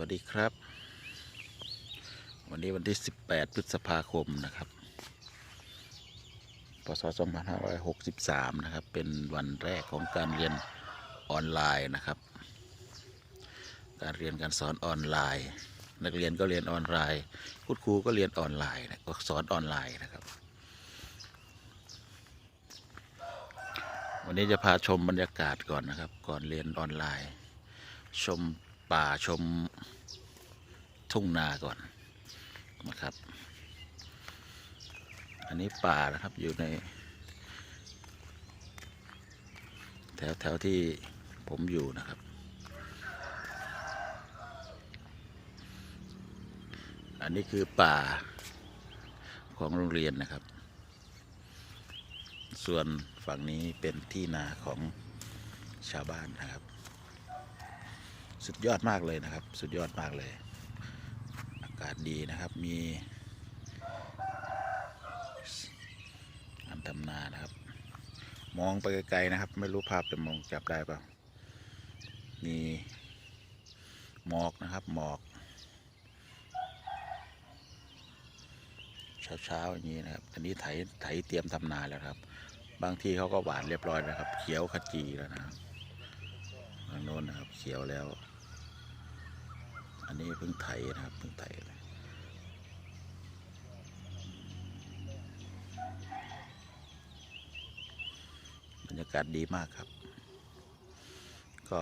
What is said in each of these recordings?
วัสดีครับ วันนี้วันที่ 18 พฤษภาคมนะครับ พศ 2563 นะครับ เป็นวันแรกของการเรียนออนไลน์นะครับ การเรียนการสอนออนไลน์ นักเรียนก็เรียนออนไลน์คุณครูก็เรียนออนไลน์ก็สอนออนไลน์นะครับ วันนี้จะพาชมบรรยากาศก่อนนะครับ ก่อนเรียนออนไลน์ชม ป่าชมทุ่งนาก่อนนะครับ อันนี้ป่านะครับอยู่ใน แถวแถวที่ผมอยู่นะครับ อันนี้คือป่าของโรงเรียนนะครับ ส่วนฝั่งนี้เป็นที่นาของชาวบ้านนะครับ สุดยอดมากเลยนะครับ สุดยอดมากเลย อากาศดีนะครับ มีอันทำนานะครับ มองไปไกลๆนะครับ ไม่รู้ภาพจะมองจับได้เปล่ามีหมอกนะครับ หมอก เช้าๆอย่างนี้นะครับ อันนี้ไถไถเตรียมทำนาแล้วครับ บางที่เขาก็หวานเรียบร้อยแล้วครับ เขียวขจีแล้วนะครับทางโน้นนะครับ เขียวแล้ว นนี้เพิ่งไถนะครับเพิ่งไถเลยบรรยากาศดีมากครับ ก็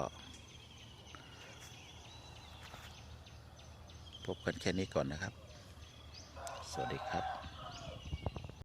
พบกันแค่นี้ก่อนนะครับ สวัสดีครับ